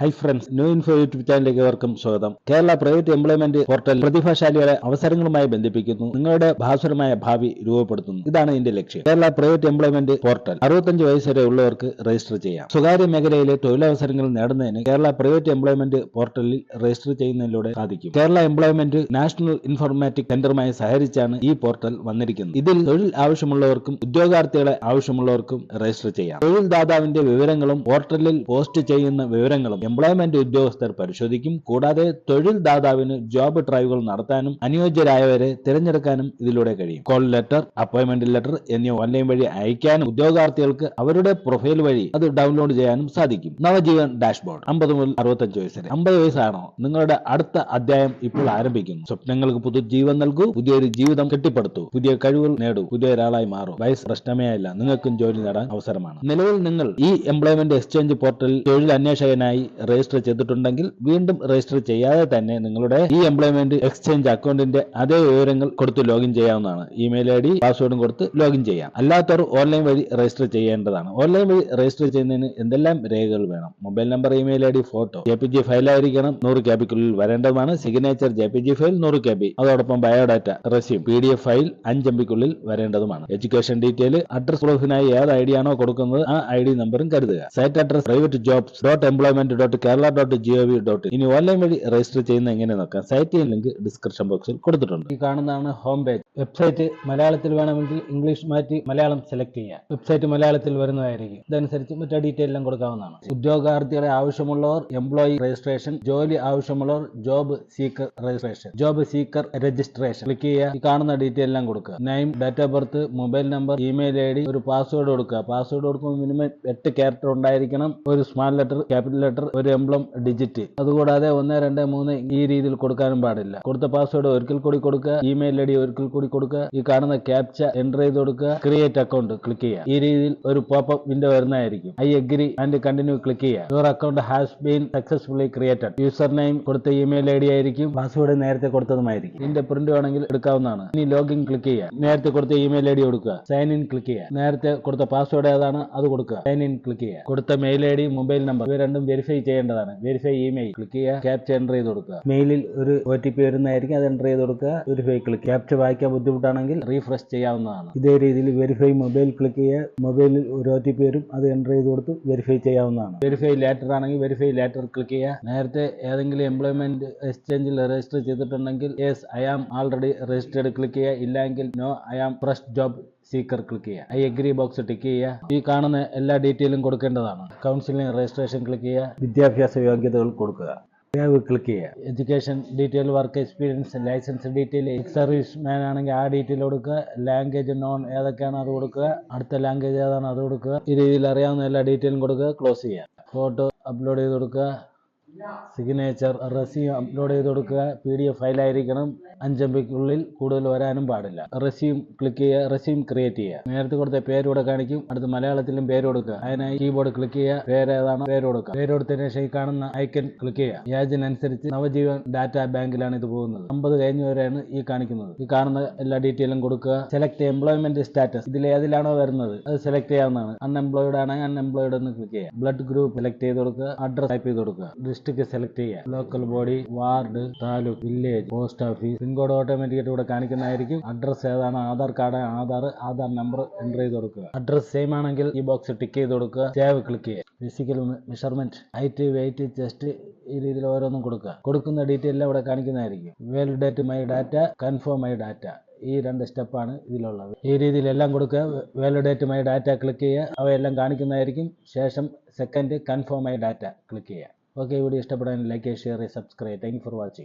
Hi friends new info YouTube ചാനലിലേക്ക് ഏവർക്കും സ്വാഗതം. കേരള പ്രൈവറ്റ് എംപ്ലോയ്മെന്റ് പോർട്ടൽ പ്രതിഭാശാലികളെ അവസരങ്ങളുമായി ബന്ധിപ്പിക്കുന്നു. നിങ്ങളുടെ ഭാസുരമായ ഭാവി രൂപപ്പെടുത്തുന്നു. ഇതാണ് ഇതിന്റെ ലക്ഷ്യം. Kerala private employment portal. അറുപത്തഞ്ച് വയസ്സ് വരെ ഉള്ളവർക്ക് രജിസ്റ്റർ ചെയ്യാം. സ്വകാര്യ മേഖലയിലെ തൊഴിലവസരങ്ങൾ നേടുന്നതിന് കേരള പ്രൈവറ്റ് എംപ്ലോയ്മെന്റ് പോർട്ടലിൽ രജിസ്റ്റർ ചെയ്യുന്നതിലൂടെ സാധിക്കും. കേരള എംപ്ലോയ്മെന്റ് നാഷണൽ ഇൻഫോർമാറ്റിക് സെന്ററുമായി സഹകരിച്ചാണ് ഈ പോർട്ടൽ വന്നിരിക്കുന്നത്. ഇതിൽ തൊഴിൽ ആവശ്യമുള്ളവർക്കും ഉദ്യോഗാർത്ഥികളെ ആവശ്യമുള്ളവർക്കും രജിസ്റ്റർ ചെയ്യാം. തൊഴിൽ ദാതാവിന്റെ വിവരങ്ങളും പോർട്ടലിൽ പോസ്റ്റ് ചെയ്യുന്ന വിവരങ്ങളും എംപ്ലോയ്മെന്റ് ഉദ്യോഗസ്ഥർ പരിശോധിക്കും. കൂടാതെ തൊഴിൽ ദാതാവിന് ജോബ് ഡ്രൈവുകൾ നടത്താനും അനുയോജ്യരായവരെ തിരഞ്ഞെടുക്കാനും ഇതിലൂടെ കഴിയും. കോൾ ലെറ്റർ അപ്പോയിന്റ്മെന്റ് ലെറ്റർ എന്നിവ ഓൺലൈൻ വഴി അയക്കാനും ഉദ്യോഗാർത്ഥികൾക്ക് അവരുടെ പ്രൊഫൈൽ വഴി അത് ഡൗൺലോഡ് ചെയ്യാനും സാധിക്കും. നവജീവൻ ഡാഷ്ബോർഡ് അമ്പത് മുതൽ അറുപത്തഞ്ച് വയസ്സ് വരെ. അമ്പത് വയസ്സാണോ? നിങ്ങളുടെ അടുത്ത അധ്യായം ഇപ്പോൾ ആരംഭിക്കുന്നു. സ്വപ്നങ്ങൾക്ക് പുതുജീവൻ നൽകൂ പുതിയൊരു ജീവിതം കെട്ടിപ്പടുത്തു പുതിയ കഴിവുകൾ നേടൂ പുതിയ ഒരാളായി മാറും. വയസ്സ് പ്രശ്നമേ അല്ല നിങ്ങൾക്കും ജോലി നേടാൻ അവസരമാണ്. നിലവിൽ നിങ്ങൾ ഈ എംപ്ലോയ്മെന്റ് എക്സ്ചേഞ്ച് പോർട്ടലിൽ തൊഴിൽ അന്വേഷകനായി രജിസ്റ്റർ ചെയ്തിട്ടുണ്ടെങ്കിൽ വീണ്ടും രജിസ്റ്റർ ചെയ്യാതെ തന്നെ നിങ്ങളുടെ ഈ എംപ്ലോയ്മെന്റ് എക്സ്ചേഞ്ച് അക്കൗണ്ടിന്റെ അതേ വിവരങ്ങൾ കൊടുത്ത് ലോഗിൻ ചെയ്യാവുന്നതാണ്. ഇമെയിൽ ഐ ഡി പാസ്വേഡും കൊടുത്ത് ലോഗിൻ ചെയ്യാം. അല്ലാത്തവർ ഓൺലൈൻ വഴി രജിസ്റ്റർ ചെയ്യേണ്ടതാണ്. ഓൺലൈൻ വഴി രജിസ്റ്റർ ചെയ്യുന്നതിന് എന്തെല്ലാം രേഖകൾ വേണം? Mobile number email I D photo J P G file ആയിരിക്കണം നൂറ് ക്യാബിക്കുള്ളിൽ വരേണ്ടതാണ്. Signature J P G file നൂറ് ക്യാബി അതോടൊപ്പം biodata resume P D F file അഞ്ച് എം വരേണ്ടതുമാണ്. എഡ്യൂക്കേഷൻ ഡീറ്റെയിൽ അഡ്രസ് പ്രൂഫിനായി ഏത് ഐ ഡി ആണോ കൊടുക്കുന്നത് ആ ഐ ഡി നമ്പറും കരുതുക. Site address private jobs dot employment dot Kerala dot G O V dot ഇനി ഓൺലൈൻ വഴി രജിസ്റ്റർ ചെയ്യുന്ന എങ്ങനെ നോക്കാം? സൈറ്റ് ലിങ്ക് ഡിസ്ക്രിപ്ഷൻ ബോക്സിൽ കൊടുത്തിട്ടുണ്ട്. ഈ കാണുന്നതാണ് ഹോം പേജ് വെബ്സൈറ്റ് മലയാളത്തിൽ വേണമെങ്കിൽ ഇംഗ്ലീഷ് മാറ്റി മലയാളം സെലക്ട് ചെയ്യാം. വെബ്സൈറ്റ് മലയാളത്തിൽ വരുന്നതായിരിക്കും. ഇതനുസരിച്ച് മറ്റേ ഡീറ്റെയിൽ എല്ലാം കൊടുക്കാവുന്നതാണ്. ഉദ്യോഗാർത്ഥികളെ ആവശ്യമുള്ളവർ എംപ്ലോയി രജിസ്ട്രേഷൻ ജോലി ആവശ്യമുള്ളവർ job seeker registration job seeker registration click ചെയ്യുക. ഈ കാണുന്ന ഡീറ്റെയിൽ എല്ലാം കൊടുക്കുക. Name date of birth mobile number email I D ഒരു പാസ്വേഡ് കൊടുക്കുക. പാസ്വേഡ് കൊടുക്കുമ്പോൾ മിനിമം എട്ട് ക്യാരക്ടർ ഉണ്ടായിരിക്കണം. ഒരു സ്മാൾ ലെറ്റർ ക്യാപിറ്റൽ ലെറ്റർ ഒരു എംബ്ലം ഡിജിറ്റ് അതുകൂടാതെ ഒന്ന് രണ്ട് മൂന്ന് ഈ രീതിയിൽ കൊടുക്കാനും പാടില്ല. കൊടുത്ത പാസ്വേഡ് ഒരിക്കൽ കൂടി കൊടുക്കുക ഇമെയിൽ ഐ ഡി ഒരിക്കൽ കൂടി കൊടുക്കുക ഈ കാണുന്ന ക്യാപ്ച എന്റർ ചെയ്ത് കൊടുക്കുക ക്രിയേറ്റ് അക്കൗണ്ട് ക്ലിക്ക് ചെയ്യുക. ഈ രീതിയിൽ ഒരു പോപ്പ് വിൻഡോ വരുന്നതായിരിക്കും. I agree and continue click ചെയ്യുക. Your account has been successfully created user name കൊടുത്ത ഇമെയിൽ ഐ ഡി ആയിരിക്കും പാസ്വേഡ് നേരത്തെ കൊടുത്തതുമായിരിക്കും. ഇതിന്റെ പ്രിന്റ് വേണമെങ്കിൽ എടുക്കാവുന്നതാണ്. ഇനി ലോഗിൻ ക്ലിക്ക് ചെയ്യുക. നേരത്തെ കൊടുത്ത ഇമെയിൽ ഐ ഡി കൊടുക്കുക. സൈൻ ഇൻ ക്ലിക്ക് ചെയ്യുക. നേരത്തെ കൊടുത്ത പാസ്വേഡ് ഏതാണ്? അത് കൊടുക്കുക. സൈൻ ഇൻ ക്ലിക്ക് ചെയ്യുക. കൊടുത്ത mail I D mobile number ഇവ രണ്ടും വെരിഫൈ ചെയ്യേണ്ടതാണ്. വെരിഫൈ ഇമെയിൽ ക്ലിക്ക് ചെയ്യുക. ക്യാപ്ച എന്റർ ചെയ്ത് കൊടുക്കുക. മെയിലിൽ ഒരു ഒ ടി പി വരുന്നതായിരിക്കും. അത് എന്റർ ചെയ്ത് കൊടുക്കുക. വെരിഫൈ ക്ലിക്ക് ക്യാപ്ച വായിക്കാൻ ബുദ്ധിമുട്ടാണെങ്കിൽ റീഫ്രഷ് ചെയ്യാവുന്നതാണ്. ഇതേ രീതിയിൽ വെരിഫൈ മൊബൈൽ ക്ലിക്ക് ചെയ്യുക. മൊബൈലിൽ ഒരു ഒ ടി പി വരും. അത് എന്റർ ചെയ്ത് കൊടുത്ത് വെരിഫൈ ചെയ്യാവുന്നതാണ്. വെരിഫൈ ലാറ്റർ ആണെങ്കിൽ വെരിഫൈ ലാറ്റർ ക്ലിക്ക് ചെയ്യുക. നേരത്തെ ഏതെങ്കിലും എംപ്ലോയ്മെന്റ് എക്സ്ചേഞ്ചിൽ രജിസ്റ്റർ ചെയ്തിട്ടുണ്ടെങ്കിൽ yes I am already registered click ചെയ്യുക. ഇല്ലെങ്കിൽ no I am fresh job seeker click ചെയ്യുക. ഐ എഗ്രി ബോക്സ് ടിക്ക് ചെയ്യുക. ഈ കാണുന്ന എല്ലാ ഡീറ്റെയിലും കൊടുക്കേണ്ടതാണ്. കൗൺസിലിംഗ് രജിസ്ട്രേഷൻ ക്ലിക്ക് ചെയ്യുക. വിദ്യാഭ്യാസ യോഗ്യതകൾ കൊടുക്കുക. ക്ലിക്ക് ചെയ്യുക. Education detail work experience licence detail service man ആണെങ്കിൽ ആ ഡീറ്റെയിൽ കൊടുക്കുക. ലാംഗ്വേജ് നോൺ ഏതൊക്കെയാണ് അത് കൊടുക്കുക. അടുത്ത ലാംഗ്വേജ് ഏതാണ് അത് കൊടുക്കുക. ഈ രീതിയിൽ അറിയാവുന്ന എല്ലാ ഡീറ്റെയിലും കൊടുക്കുക. ക്ലോസ് ചെയ്യുക. ഫോട്ടോ അപ്ലോഡ് ചെയ്ത് കൊടുക്കുക. സിഗ്നേച്ചർ റെസ്യൂം അപ്ലോഡ് ചെയ്ത് കൊടുക്കുക പി ഡി എഫ് ഫയലായിരിക്കണം അഞ്ചമ്പിക്കുള്ളിൽ കൂടുതൽ വരാനും പാടില്ല. റെസ്യൂം ക്ലിക്ക് ചെയ്യുക. റെസ്യൂം ക്രിയേറ്റ് ചെയ്യുക. നേരത്തെ കൊടുത്ത പേര് ഇവിടെ കാണിക്കും. അടുത്ത് മലയാളത്തിലും പേര് കൊടുക്കുക. അതിനായി കീബോർഡ് ക്ലിക്ക് ചെയ്യുക. പേര് ഏതാണ്? പേര് കൊടുക്കുക. പേര് കൊടുത്തതിന് ശേഷം ഈ കാണുന്ന ഐക്കൺ ക്ലിക്ക് ചെയ്യുക. ഏജിനനുസരിച്ച് നവജീവൻ ഡാറ്റ ബാങ്കിലാണ് ഇത് പോകുന്നത്. അമ്പത് കഴിഞ്ഞ വരെയാണ് ഈ കാണിക്കുന്നത്. ഈ കാണുന്ന എല്ലാ ഡീറ്റെയിലും കൊടുക്കുക. സെലക്ട് എംപ്ലോയ്മെന്റ് സ്റ്റാറ്റസ് ഇതിൽ ഏതിലാണോ വരുന്നത്? അത് സെലക്ട് ചെയ്യാവുന്നതാണ്. അൺഎംപ്ലോയിഡ് ആണെങ്കിൽ അൺഎംപ്ലോയിഡ് എന്ന് ക്ലിക്ക് ചെയ്യുക. ബ്ലഡ് ഗ്രൂപ്പ് സെലക്ട് ചെയ്ത് കൊടുക്കുക. അഡ്രസ് ടൈപ്പ് ചെയ്ത് കൊടുക്കുക. ഡിസ്ട്രിക്ട് സെലക്ട് ചെയ്യുക local body ward taluk village post office. Pincode ഓട്ടോമാറ്റിക്കായിട്ട് ഇവിടെ കാണിക്കുന്നതായിരിക്കും. അഡ്രസ് ഏതാണ്? Aadhaar card Aadhaar Aadhaar number enter ചെയ്ത് കൊടുക്കുക. അഡ്രസ് സെയിം ആണെങ്കിൽ ഈ ബോക്സ് ടിക്ക് ചെയ്ത് കൊടുക്കുക. സേവ് ക്ലിക്ക് ചെയ്യുക. Physical measurement height weight chest ഈ രീതിയിൽ ഓരോന്നും കൊടുക്കുക. കൊടുക്കുന്ന ഡീറ്റെയിൽ ഇവിടെ കാണിക്കുന്നതായിരിക്കും. Validate my data confirm my data ഈ രണ്ട് സ്റ്റെപ്പാണ് ഇതിലുള്ളത്. ഈ രീതിയിൽ എല്ലാം കൊടുക്കുക. വാലിഡേറ്റ് മൈ ഡാറ്റ ക്ലിക്ക് ചെയ്യുക. അവയെല്ലാം കാണിക്കുന്നതായിരിക്കും. ശേഷം second confirm my data click ചെയ്യുക. ഓക്കെ വീഡിയോ ഇഷ്ടപ്പെടാൻ like share subscribe thank for watching